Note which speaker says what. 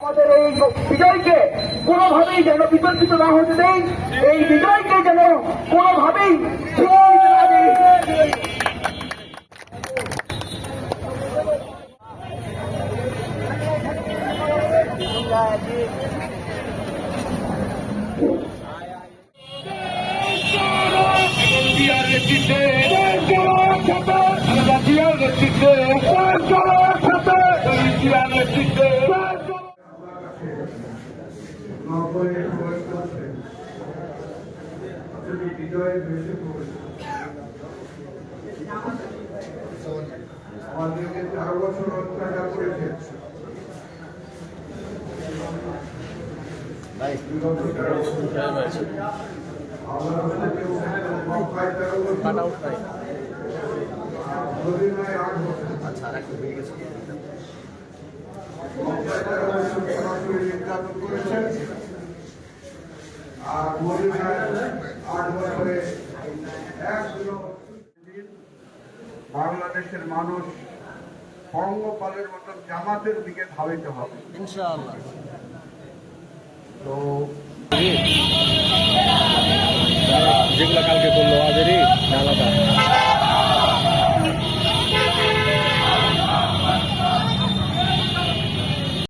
Speaker 1: আমাদের এই বিজয়কে কোনোভাবেই যেন বিতর্কিত না হতে দেয় এই বিজয়কে যেন কোনোভাবেই
Speaker 2: নেতৃত্বে নেতৃত্বে
Speaker 3: নব্বইয়ের বয়স করছে আসলে বিজয়ের বেশি করেছে আমাদেরকে চার বছর অত্যাচার করেছে বিগত তেরো বছর। আমরা হচ্ছে মক্কায় তেরো বছর। আর মদিনায় আট বছর। মক্কায় তেরো বছর করেছেন আর মদিনায় আট বছরে বাংলাদেশের মানুষ পঙ্গপালের মতো জামাতের দিকে ধাবিত হবে।
Speaker 4: ইনশাআল্লাহ।
Speaker 3: তো
Speaker 4: যেগুলো কালকে করল আজের